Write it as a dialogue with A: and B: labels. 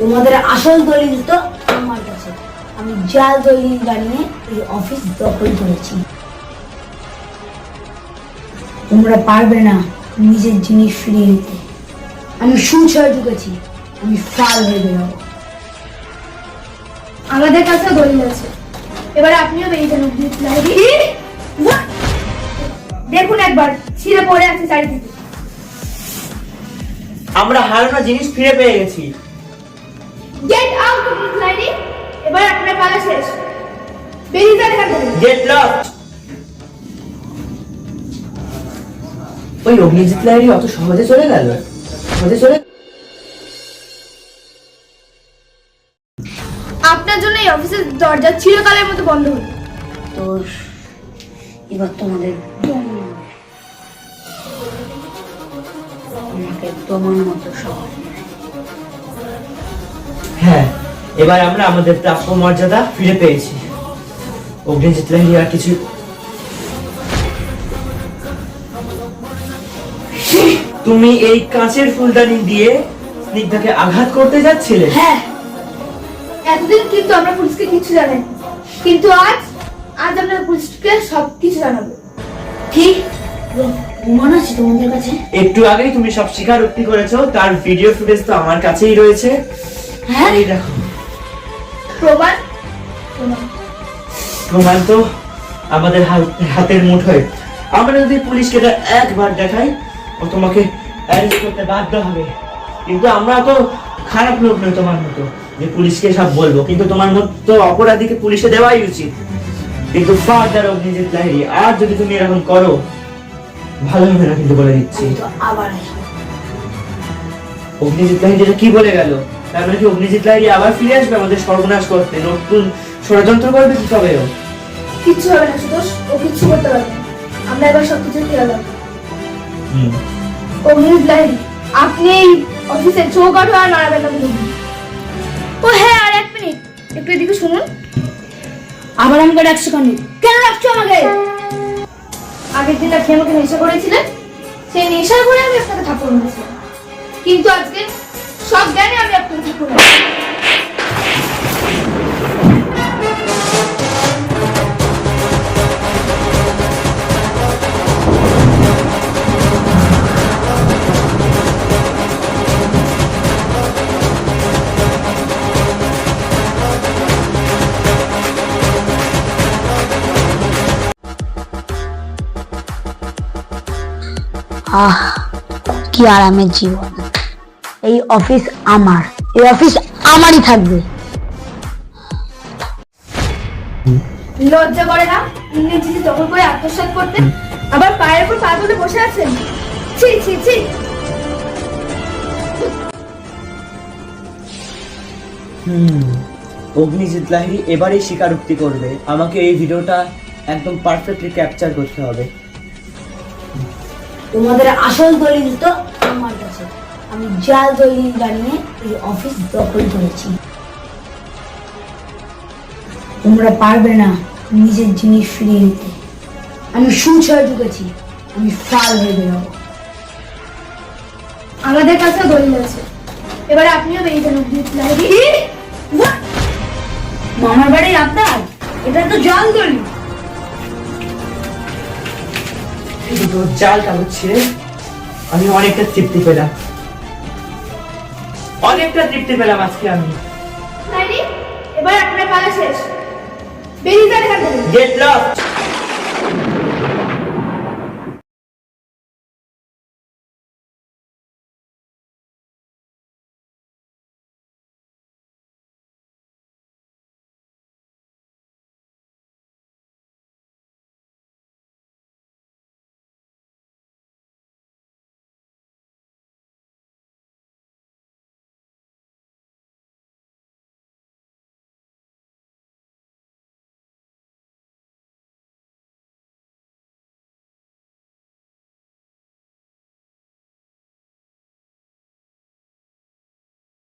A: তোমাদের আসল দলিল তো আমার কাছে। আমি জাল দলিল বানিয়ে এই অফিস দখল করেছি। তোমরা পারবে না নিজের জিনিস ফিরিয়ে নিতে। আমি সুছয় ঢুকেছি, আমি ফাল হয়ে বেরোবো।
B: আমাদের কাছে দলিল আছে। এবার আপনিও বেরিয়ে যান অগ্নি দেখুন একবার ছিঁড়ে পড়ে আছে চারিদিকে।
C: আমরা হারানো জিনিস ফিরে পেয়ে গেছি।
B: গেট আউট অগ্নি লাইব্রেরি এবার আপনার পালা শেষ। বেরিয়ে যান এখান থেকে।
C: গেট লক ওই অগ্নিজিৎ লাইরি অত সহজে চলে গেল? সহজে চলে
B: আপনার জন্য এই অফিসের দরজা চিরকালের মতো বন্ধ হলো।
A: তো এবার তোমাদের আমাকে মতো
C: হ্যাঁ এবার আমরা আমাদের প্রাপ্য মর্যাদা ফিরে পেয়েছি। অগ্নিজিৎ লাইরি আর কিছু তুমি এই কাঁচের ফুলদানি দিয়ে স্নিগ্ধাকে আঘাত করতে যাচ্ছিলে?
B: হ্যাঁ। এতদিন কিন্তু আমরা পুলিশকে কিছু জানাই কিন্তু আজ আজ আমরা পুলিশকে সব কিছু জানাব।
A: ঠিক? প্রমাণ আছে তোমাদের কাছে?
C: একটু আগেই তুমি সব স্বীকারোক্তি করেছ তার ভিডিও ফুটেজ তো আমার কাছেই রয়েছে।
A: হ্যাঁ?
C: এই দেখো।
B: প্রমাণ প্রমাণ
C: তো আমাদের হাত- হাতের মুঠোয়। আমরা যদি পুলিশকে এটা একবার দেখাই ও তোমাকে অ্যারেস্ট করতে বাধ্য হবে। কিন্তু আমরা তো খারাপ লোক নই তোমার মতো। যে পুলিশকে সব বলব কিন্তু তোমার মতো অপরাধীকে পুলিশে দেওয়াই উচিত। কিন্তু ফার্দার অগ্নিজিৎ লাহিরি আর যদি তুমি এরকম করো ভালো হবে না কিন্তু বলে দিচ্ছি।
A: আবার
C: অগ্নিজিৎ লাহিরি কি বলে গেল? তার মানে কি অগ্নিজিৎ লাহিরি আবার ফিরে আসবে আমাদের সর্বনাশ করতে? নতুন ষড়যন্ত্র করবে কি তবে
B: কিচ্ছু হবে না ও কিচ্ছু করতে পারবে আমরা এবার সব কিছু খেয়াল রাখব।
C: হুম।
B: অগ্নিজ লাহিরি আপনি অফিসে চৌকাঠ আর নাড়াবেন না
A: আমাকে ডাকছো কেন? কেন ডাকছো আমাকে?
B: আগের দিন আপনি আমাকে নেশা করেছিলেন সেই নেশার করে আমি আপনাকে ঠাকুর হয়েছিলাম কিন্তু আজকে সব জ্ঞানে আমি আপনাকে ঠাকুর।
A: আহ কি আরামের জীবন। এই অফিস আমার এই অফিস আমারই থাকবে।
B: লজ্জা করে না? ইংরেজিতে দখল করে আত্মসাৎ করতে? আবার পায়ের উপর পা তুলে বসে আছেন? ছি ছি ছি।
C: হুম অগ্নিজিৎ লাহিরি এবারেই স্বীকারোক্তি করবে। আমাকে এই ভিডিওটা একদম পারফেক্টলি ক্যাপচার করতে হবে।
A: তোমাদের আসল দলিল তো আমার কাছে। আমি জাল দলিল বানিয়ে এই অফিস দখল করেছি। তোমরা পারবে না নিজের জিনিস ফিরিয়ে নিতে। আমি সুছয় ঢুকেছি, আমি ফাল হয়ে বেরোবো।
B: আমাদের কাছে দলিল আছে। এবার আপনিও বেরিয়ে যান
A: মামার বাড়ি আপনার এটা তো জল দলিল।
C: এই দুটো হচ্ছে আমি অনেকটা তৃপ্তি পেলাম। অনেকটা তৃপ্তি পেলাম আজকে আমি।
B: এবার আপনার পালা শেষ। বেরিয়ে যান
C: গেট লক